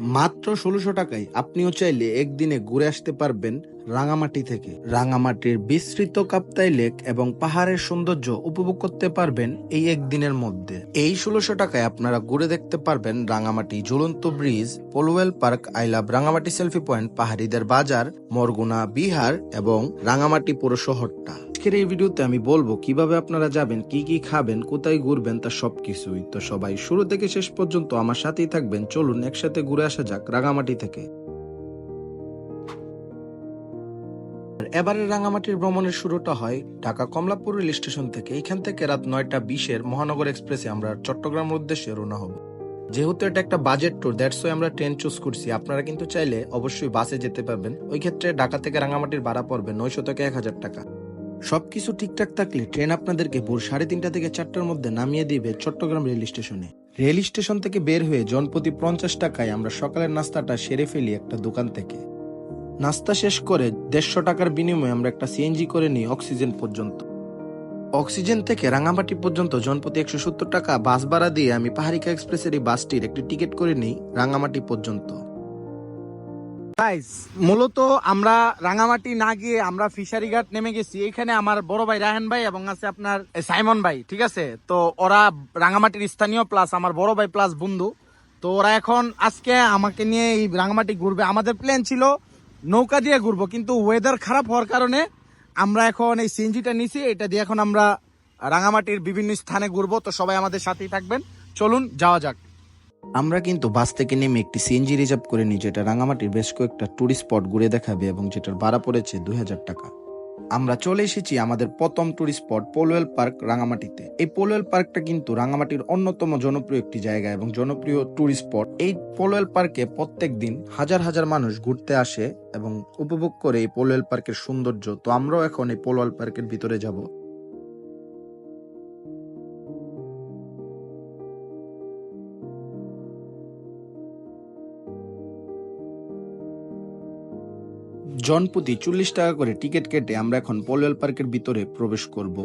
মাত্র ষোলোশো টাকায় আপনিও চাইলে একদিনে ঘুরে আসতে পারবেন রাঙামাটি থেকে। রাঙামাটির বিস্তৃত কাপ্তাই লেক এবং পাহাড়ের সৌন্দর্য উপভোগ করতে পারবেন এই একদিনের মধ্যে। এই ষোলোশো টাকায় আপনারা ঘুরে দেখতে পারবেন রাঙামাটি ঝুলন্ত bridge Polwel park I love Rangamati selfie point, পাহাড়িদের বাজার, মরগুনা, বিহার এবং রাঙামাটি পুরো শহরটা। আজকের এই ভিডিওতে আমি বলব কীভাবে আপনারা যাবেন, কি কি খাবেন, কোথায় ঘুরবেন, তা সবকিছুই। তো সবাই শুরু থেকে শেষ পর্যন্ত আমার সাথেই থাকবেন। চলুন একসাথে ঘুরে আসা যাক রাঙামাটি থেকে। আর এবারের রাঙামাটির ভ্রমণের শুরুটা হয় ঢাকা কমলাপুর রেল স্টেশন থেকে। এখান থেকে রাত নয়টা বিশের মহানগর এক্সপ্রেসে আমরা চট্টগ্রামের উদ্দেশ্যে রওনা হব। যেহেতু এটা একটা বাজেট ট্যুর দ্যাটস ওয়াই আমরা ট্রেন চুজ করছি। আপনারা কিন্তু চাইলে অবশ্যই বাসে যেতে পারবেন। ওই ক্ষেত্রে ঢাকা থেকে রাঙামাটির ভাড়া পড়বে নয়শো থেকে এক হাজার টাকা। সবকিছু ঠিকঠাক থাকলে ট্রেন আপনাদেরকে ভোর সাড়ে তিনটা থেকে চারটার মধ্যে নামিয়ে দিবে চট্টগ্রাম রেল স্টেশনে। রেল স্টেশন থেকে বের হয়ে জনপ্রতি পঞ্চাশ টাকায় আমরা সকালের নাস্তাটা সেরে ফেলি একটা দোকান থেকে। নাস্তা শেষ করে দেড়শো টাকার বিনিময়ে আমরা একটা সিএনজি করে নিই অক্সিজেন পর্যন্ত। অক্সিজেন থেকে রাঙামাটি পর্যন্ত জনপ্রতি একশো সত্তর টাকা বাস ভাড়া দিয়ে আমি পাহাড়িকা এক্সপ্রেসের এই বাসটির একটি টিকিট করে নিই রাঙামাটি পর্যন্ত। গাইস মূলত আমরা রাঙামাটি না গিয়ে আমরা ফিশারি ঘাট নেমে গেছি। এখানে আমার বড় ভাই রাহেন ভাই এবং আছে আপনার সাইমন ভাই, ঠিক আছে? তো ওরা রাঙামাটির স্থানীয় প্লাস আমার বড় ভাই প্লাস বন্ধু। তো ওরা এখন আজকে আমাকে নিয়ে এই রাঙামাটি ঘুরবে। আমাদের প্ল্যান ছিল নৌকা দিয়ে ঘুরবো, কিন্তু ওয়েদার খারাপ হওয়ার কারণে আমরা এখন এই সিএনজিটা নিছি। এটা দিয়ে এখন আমরা রাঙামাটির বিভিন্ন স্থানে ঘুরবো। তো সবাই আমাদের সাথেই থাকবেন। চলুন, যাওয়া যাক। আমরা কিন্তু বাস থেকে নেমে একটি সিএনজি রিজার্ভ করে নিই, যেটা রাঙামাটির বেশ কয়েকটা টুরিস্ট স্পট ঘুরে দেখাবে এবং যেটার ভাড়া পড়েছে দুই হাজার টাকা। আমরা চলে এসেছি আমাদের প্রথম টুরিস্ট স্পট পোলোয়েল পার্ক রাঙামাটিতে। এই পোলওয়েল পার্কটা কিন্তু রাঙামাটির অন্যতম জনপ্রিয় একটি জায়গা এবং জনপ্রিয় টুরিস্ট স্পট এই পোলোয়েল পার্কে প্রত্যেক দিন হাজার হাজার মানুষ ঘুরতে আসে এবং উপভোগ করে এই পোলোয়েল পার্কের সৌন্দর্য। তো আমরাও এখন এই পোলোয়েল পার্কের ভিতরে যাব। জনপ্রতি চল্লিশ টাকা করে টিকিট কেটে আমরা এখন পোলোয়েল পার্কের ভিতরে প্রবেশ করব।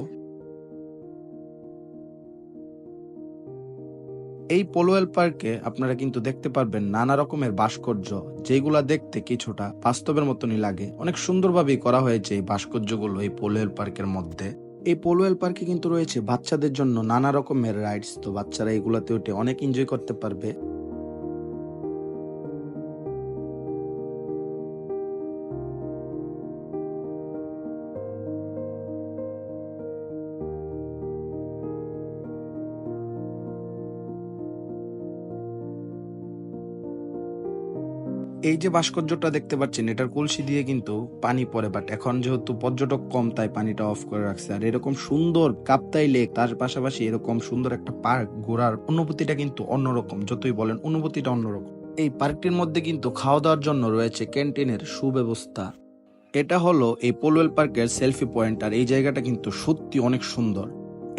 এই পোলোয়েল পার্কে আপনারা কিন্তু দেখতে পারবেন নানা রকমের ভাস্কর্য, যেগুলা দেখতে কিছুটা বাস্তবের মতনই লাগে। অনেক সুন্দরভাবেই করা হয়েছে এই ভাস্কর্যগুলো এই পোলোয়েল পার্কের মধ্যে। এই পোলোয়েল পার্কে কিন্তু রয়েছে বাচ্চাদের জন্য নানা রকমের রাইডস, তো বাচ্চারা এগুলাতে উঠে অনেক এনজয় করতে পারবে। এই যে ভাস্কর্যটা দেখতে পাচ্ছেন, এটার কলসি দিয়ে কিন্তু পানি পড়ে বাট এখন যেহেতু পর্যটক কম, তাই পানিটা অফ করে রাখছে। আর এরকম সুন্দর কাপ্তাই লেক তার পাশাপাশি এরকম সুন্দর একটা পার্ক ঘোরার অনুভূতিটা কিন্তু অন্যরকম, যতই বলেন অনুভূতিটা অন্যরকম। এই পার্কটির মধ্যে কিন্তু খাওয়া দাওয়ার জন্য রয়েছে ক্যান্টিনের সুব্যবস্থা। এটা হলো এই পোলওয়েল পার্কের সেলফি পয়েন্ট আর এই জায়গাটা কিন্তু সত্যি অনেক সুন্দর।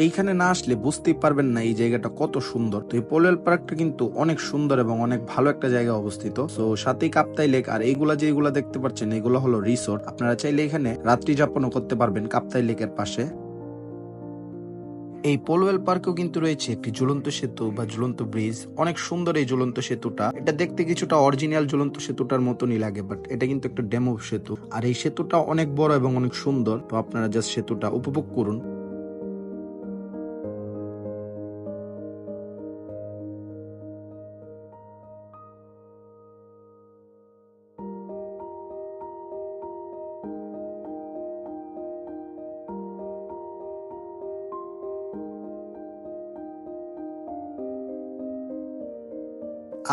এইখানে না আসলে বুঝতেই পারবেন না এই জায়গাটা কত সুন্দর। তো এই পোলোয়েল পার্কটা কিন্তু অনেক সুন্দর এবং অনেক ভালো একটা জায়গায় অবস্থিত। তো সাথেই কাপ্তাই লেক আর এইগুলা যেগুলা দেখতে পাচ্ছেন, এগুলো হলো রিসোর্ট। আপনারা চাইলে এখানে রাত্রি যাপনও করতে পারবেন কাপ্তাই লেকের পাশে। এই পোলোয়েল পার্কেও কিন্তু রয়েছে একটি ঝুলন্ত সেতু বা ঝুলন্ত ব্রিজ। অনেক সুন্দর এই ঝুলন্ত সেতুটা। এটা দেখতে কিছুটা অরিজিনাল ঝুলন্ত সেতুটার মতনই লাগে, বাট এটা কিন্তু একটা ডেমো সেতু। আর এই সেতুটা অনেক বড় এবং অনেক সুন্দর। তো আপনারা জাস্ট সেতুটা উপভোগ করুন।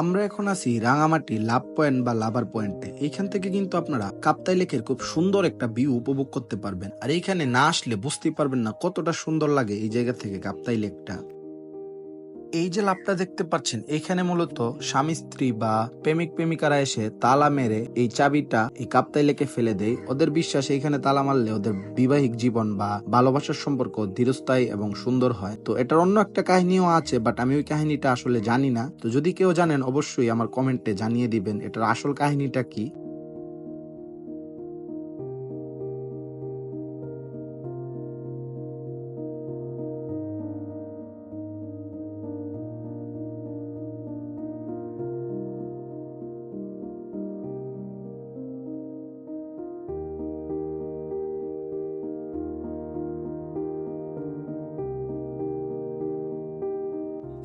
আমরা এখন আছি রাঙামাটি লাভ পয়েন্ট বা লাভার পয়েন্টে। এইখান থেকে কিন্তু আপনারা কাপ্তাই লেকের খুব সুন্দর একটা ভিউ উপভোগ করতে পারবেন। আর এইখানে না আসলে বুঝতেই পারবেন না কতটা সুন্দর লাগে এই জায়গা থেকে কাপ্তাই লেকটা। এই যে লাভটা দেখতে পাচ্ছেন, এখানে মূলত স্বামী, স্ত্রী বা প্রেমিক, প্রেমিকারা এসে তালা মেরে এই চাবিটা এই কাপ্তাই লেকে ফেলে দেয়। ওদের বিশ্বাস এইখানে তালা মারলে ওদের বিবাহিক জীবন বা ভালোবাসার সম্পর্ক ধীরস্থায়ী এবং সুন্দর হয়। তো এটার অন্য একটা কাহিনীও আছে বাট আমি ওই কাহিনীটা আসলে জানি না। তো যদি কেউ জানেন, অবশ্যই আমার কমেন্টে জানিয়ে দিবেন, এটার আসল কাহিনীটা কি?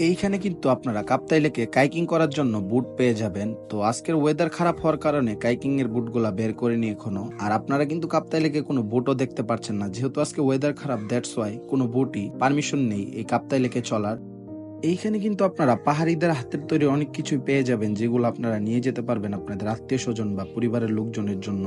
এইখানে কিন্তু আপনারা কাপ্তাই লেকে কাইকিং করার জন্য বুট পেয়ে যাবেন। তো আজকের ওয়েদার খারাপ হওয়ার কারণে কাইকিং এর বুটগুলা বের করিনি এখনও। আর আপনারা কিন্তু কাপ্তাই লেকে কোনো বুটও দেখতে পাচ্ছেন না। যেহেতু আজকে ওয়েদার খারাপ দ্যাটস ওয়াই কোনো বুটই পারমিশন নেই এই কাপ্তাই লেকে চলার। এইখানে কিন্তু আপনারা পাহাড়িদের হাতের তৈরি অনেক কিছুই পেয়ে যাবেন, যেগুলো আপনারা নিয়ে যেতে পারবেন আপনাদের আত্মীয় স্বজন বা পরিবারের লোকজনের জন্য।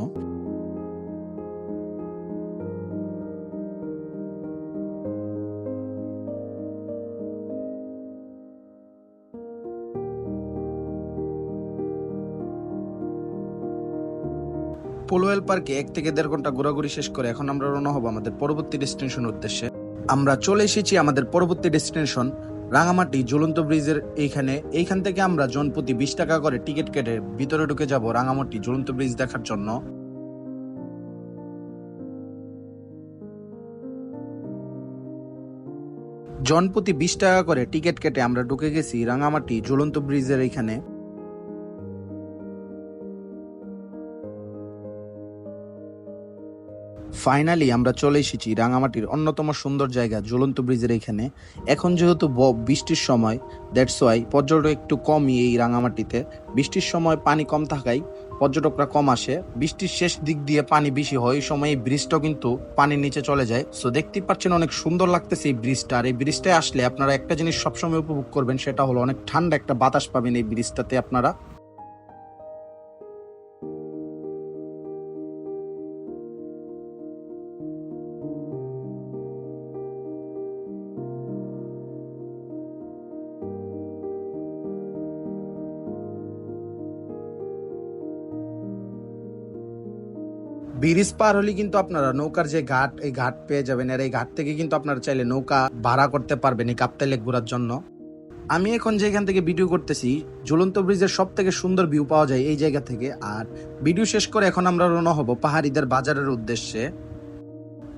পোলোয়েল পার্কে এক থেকে দেড় ঘণ্টা ঘোরাঘুরি শেষ করে এখন আমরা রওনা হব আমাদের পরবর্তী ডেস্টিনেশন উদ্দেশ্যে। আমরা চলে এসেছি আমাদের পরবর্তী ডেস্টিনেশন, রাঙামাটি ঝুলন্ত ব্রিজের এইখানে। এইখান থেকে আমরা জনপ্রতি বিশ টাকা করে টিকিট কেটে ভিতরে ঢুকে যাব রাঙামাটি ঝুলন্ত ব্রিজ দেখার জন্য। জনপ্রতি বিশ টাকা করে টিকিট কেটে আমরা ঢুকে গেছি রাঙামাটি ঝুলন্ত ব্রিজের এইখানে। ফাইনালি আমরা চলে এসেছি রাঙামাটির অন্যতম সুন্দর জায়গা, জ্বলন্ত ব্রিজের এখানে। এখন যেহেতু বৃষ্টির সময় দ্যাটস ওয়াই পর্যটক একটু কমই এই রাঙামাটিতে। বৃষ্টির সময় পানি কম থাকায় পর্যটকরা কম আসে। বৃষ্টির শেষ দিক দিয়ে পানি বেশি হয়, এই সময় এই ব্রিজটাও কিন্তু পানির নিচে চলে যায়। সো দেখতেই পাচ্ছেন অনেক সুন্দর লাগতেছে এই ব্রিজটা। আর এই ব্রিজটায় আসলে আপনারা একটা জিনিস সবসময় উপভোগ করবেন, সেটা হলো অনেক ঠান্ডা একটা বাতাস পাবেন এই ব্রিজটাতে আপনারা। ব্রিজ পার হলে কিন্তু আপনারা নৌকার যে ঘাট, এই ঘাট পেয়ে যাবেন। আর এই ঘাট থেকে কিন্তু আপনারা চাইলে নৌকা ভাড়া করতে পারবেন এই কাপ্তাই লেক ঘোরার জন্য। আমি এখন যেখান থেকে ভিডিও করতেছি, ঝুলন্ত ব্রিজের সব থেকে সুন্দর ভিউ পাওয়া যায় এই জায়গা থেকে। আর ভিডিও শেষ করে এখন আমরা রওনা হব পাহাড়িদের বাজারের উদ্দেশ্যে।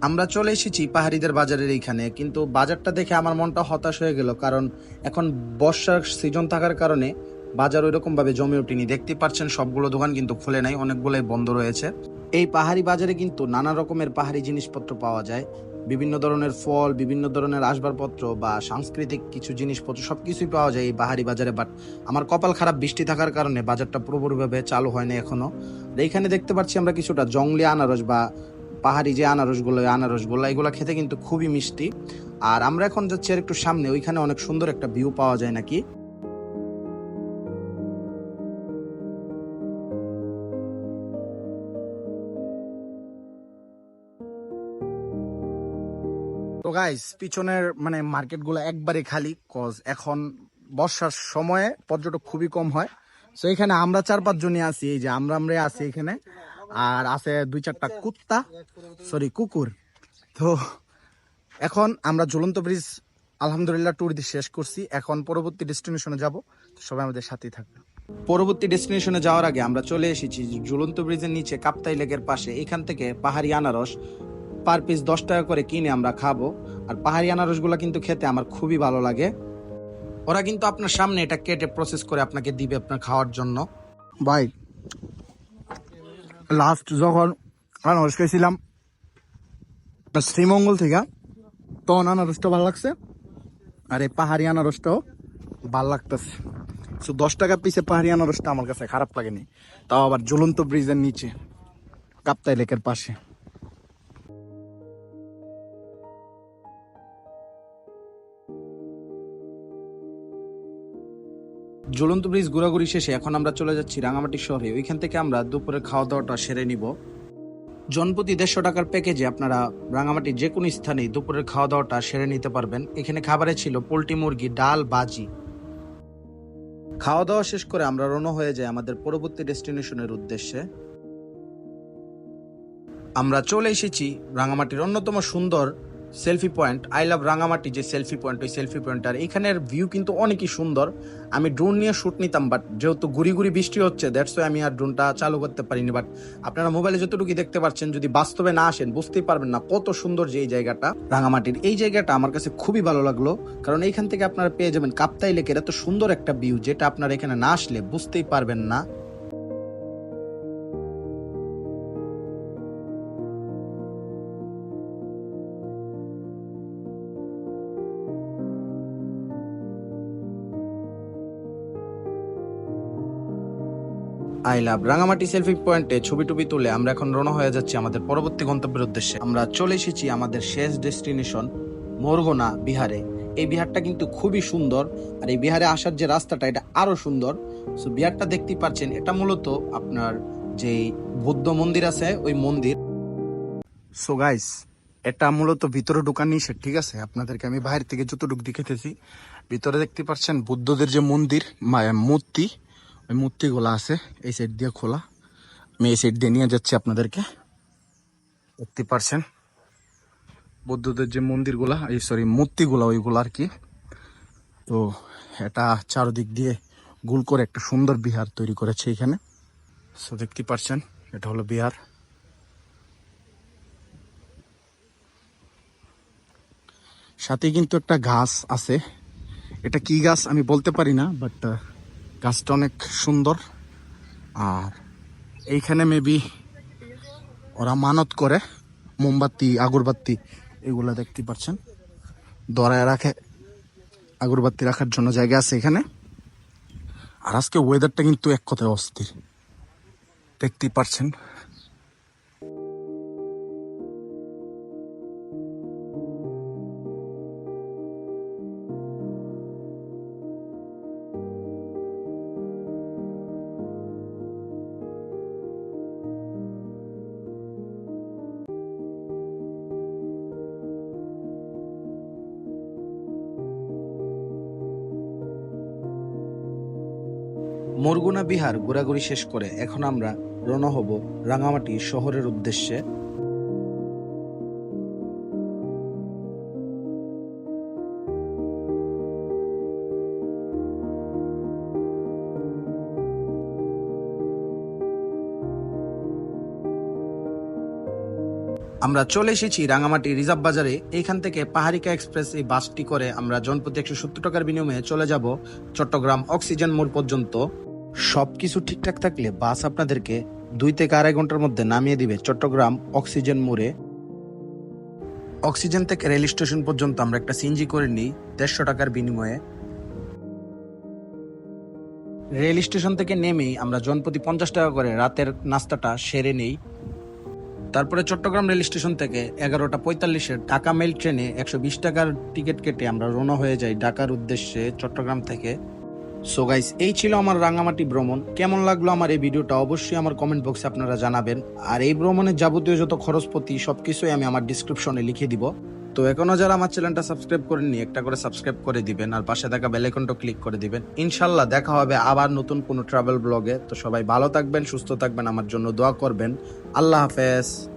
আমরা চলে এসেছি পাহাড়িদের বাজারের এইখানে, কিন্তু বাজারটা দেখে আমার মনটা হতাশ হয়ে গেল, কারণ এখন বর্ষার সিজন থাকার কারণে বাজার ওইরকম ভাবে জমে ওঠেনি। দেখতে পাচ্ছেন সবগুলো দোকান কিন্তু খুলে নাই, অনেকগুলোই বন্ধ রয়েছে। এই পাহাড়ি বাজারে কিন্তু নানা রকমের পাহাড়ি জিনিসপত্র পাওয়া যায়। বিভিন্ন ধরনের ফল, বিভিন্ন ধরনের আসবাবপত্র বা সাংস্কৃতিক কিছু জিনিসপত্র সব কিছুই পাওয়া যায় এই পাহাড়ি বাজারে। বাট আমার কপাল খারাপ বৃষ্টি থাকার কারণে বাজারটা পুরোপুরিভাবে চালু হয়নি এখনও। আর এইখানে দেখতে পাচ্ছি আমরা কিছুটা জংলি আনারস বা পাহাড়ি যে আনারসগুলো আনারসগুলো, এগুলো খেতে কিন্তু খুবই মিষ্টি। আর আমরা এখন যাচ্ছি আর একটু সামনে, ওইখানে অনেক সুন্দর একটা ভিউ পাওয়া যায় নাকি? গাইস পিছনের মানে মার্কেটগুলো একবারে খালি কজ এখন বর্ষার সময়ে পর্যটক খুবই কম হয়। তো এখানে আমরা চার পাঁচ জনই আছি, এই যে আমরা আমরা আছি এখানে। আর আছে দুই চারটা কুত্তা সরি কুকুর। তো, এখন আমরা ঝুলন্ত ব্রিজ, আলহামদুলিল্লাহ ট্যুর দিয়ে শেষ করছি। এখন পরবর্তী ডেস্টিনেশনে যাব সবাই আমাদের সাথেই থাকবে পরবর্তী ডেস্টিনেশনে যাওয়ার আগে আমরা চলে এসেছি ঝুলন্ত ব্রিজের নিচে কাপ্তাই লেকের পাশে, এখান থেকে পাহাড়ি আনারস পার পিস দশ টাকা করে কিনে আমরা খাব। আর পাহাড়ি আনারসগুলো কিন্তু খেতে আমার খুবই ভালো লাগে। ওরা কিন্তু আপনার সামনে এটা কেটে প্রসেস করে আপনাকে দিবে আপনার খাওয়ার জন্য। ভাই লাস্ট যখন আনারস খেয়েছিলাম শ্রীমঙ্গল থেকে, তখন আনারসটা ভালো লাগছে। আর এই পাহাড়ি আনারসটাও ভালো লাগতেছে। সো দশ টাকা পিসে পাহাড়ি আনারসটা আমার কাছে খারাপ লাগেনি। তাও আবার জ্বলন্ত ব্রিজের নিচে, কাপ্তাই লেকের পাশে। ঝুলন্ত ব্রিজ ঘোরাঘুরি শেষে এখন আমরা চলে যাচ্ছি রাঙামাটি শহরে। ওইখান থেকে আমরা দুপুরে খাওয়া দাওয়াটা সেরে নিব। জনপ্রতি দেড়শো টাকার প্যাকেজে আপনারা রাঙামাটির যে কোনো স্থানে দুপুরের খাওয়া দাওয়াটা সেরে নিতে পারবেন। এখানে খাবারে ছিল পোলট্রি মুরগি, ডাল, বাজি। খাওয়া দাওয়া শেষ করে আমরা রওনা হয়ে যাই আমাদের পরবর্তী ডেস্টিনেশনের উদ্দেশ্যে। আমরা চলে এসেছি রাঙামাটির অন্যতম সুন্দর selfie point. I love Rangamati যে সেলফি পয়েন্ট, ওই সেলফি পয়েন্ট আর এখানের ভিউ কিন্তু অনেকই সুন্দর। আমি ড্রোন নিয়ে শ্যুট নিতাম বাট যেহেতু গুড়ি গুড়ি বৃষ্টি হচ্ছে দ্যাটস ওয়াই আমি আর ড্রোনটা চালু করতে পারিনি। বাট আপনারা মোবাইলে যতটুকু দেখতে পাচ্ছেন, যদি বাস্তবে না আসেন, বুঝতেই পারবেন না কত সুন্দর যে এই জায়গাটা, রাঙামাটির। এই জায়গাটা আমার কাছে খুবই ভালো লাগল, কারণ এইখান থেকে আপনারা পেয়ে যাবেন কাপ্তাই লেকের এত সুন্দর একটা ভিউ যেটা আপনারা এখানে না আসলে বুঝতেই পারবেন না। I love. রাঙামাটি সেলফি পয়েন্টে ছবি টবি তুলে আমরা এখন রওনা হয়ে যাচ্ছি আমাদের পরবর্তী গন্তব্যের উদ্দেশ্যে। আমরা চলে এসেছি আমাদের শেষ ডেস্টিনেশন, মোরগোনা বিহারে। এই বিহারটা কিন্তু খুবই সুন্দর আর এই বিহারে আসার যে রাস্তাটা, এটা আরও সুন্দর। সো বিহারটা দেখতেই পাচ্ছেন, এটা মূলত আপনার যে বৌদ্ধ মন্দির আছে, ওই মন্দির। সো গাইস এটা মূলত ভিতরে ঢুকার নিষেধ, ঠিক আছে? আপনাদেরকে আমি বাইরে থেকে যতটুকু দেখাতেছি ভিতরে দেখতে পাচ্ছেন বুদ্ধদের যে মন্দির মূর্তি মূর্তিগুলো আছে, এই সাইড দিয়ে খোলা। আমি এই সাইড দিয়ে নিয়ে যাচ্ছি আপনাদেরকে। দেখতে পারছেন? বৌদ্ধদের যে মন্দিরগুলা, এই সরি মূর্তিগুলা, ওইগুলো আর কি। তো এটা চারদিক দিয়ে গোল করে একটা সুন্দর বিহার তৈরি করেছে এখানে। সো দেখতে পারছেন? এটা হলো বিহার। সাথে কিন্তু একটা গাছ আছে। এটা কি গাছ আমি বলতে পারি না বাট গাছটা অনেক সুন্দর। আর এইখানে মেবি ওরা মানত করে, মোমবাতি, আগরবাতি, এগুলো দেখতে পাচ্ছেন। দরায় রাখে, আগরবাতি রাখার জন্য জায়গা আছে এখানে। আর আজকে ওয়েদারটা কিন্তু এক কথায় অস্থির। দেখতেই পাচ্ছেন মোরগুনা বিহার ঘোরাঘুরি শেষ করে এখন আমরা রওনা হব রাঙামাটি শহরের উদ্দেশ্যে। আমরা চলে এসেছি রাঙামাটি রিজার্ভ বাজারে। এইখান থেকে পাহাড়িকা এক্সপ্রেস এই বাসটি করে আমরা জনপ্রতি একশো সত্তর টাকার বিনিময়ে চলে যাব চট্টগ্রাম অক্সিজেন মোড় পর্যন্ত। সবকিছু ঠিকঠাক থাকলে বাস আপনাদেরকে দুই থেকে আড়াই ঘণ্টার মধ্যে নামিয়ে দিবে চট্টগ্রাম অক্সিজেন মোড়ে। অক্সিজেন থেকে রেল স্টেশন পর্যন্ত আমরা একটা সিনজি করে নিই দেড়শো টাকার বিনিময়ে। রেল স্টেশন থেকে নেমেই আমরা জনপ্রতি পঞ্চাশ টাকা করে রাতের নাস্তাটা সেরে নেই। তারপরে চট্টগ্রাম রেল স্টেশন থেকে এগারোটা পঁয়তাল্লিশের ঢাকা মেল ট্রেনে একশো বিশ টাকার টিকিট কেটে আমরা রওনা হয়ে যাই ঢাকার উদ্দেশ্যে চট্টগ্রাম থেকে। সো গাইস এই ছিল আমার রাঙামাটি ভ্রমণ। কেমন লাগল আমার এই ভিডিওটা অবশ্যই আমার কমেন্ট বক্সে আপনারা জানাবেন। আর এই ভ্রমণের যাবতীয় যত খরচপতি, সবকিছুই আমি আমার ডিসক্রিপশনে লিখে দিব। তো এখনও যারা আমার চ্যানেলটা সাবস্ক্রাইব করেননি, একটা করে সাবস্ক্রাইব করে দিবেন আর পাশে থাকা বেল আইকনটা ক্লিক করে দিবেন। ইনশাল্লাহ দেখা হবে আবার নতুন কোনো ট্রাভেল ব্লগে তো সবাই ভালো থাকবেন, সুস্থ থাকবেন, আমার জন্য দোয়া করবেন। আল্লাহ হাফেজ।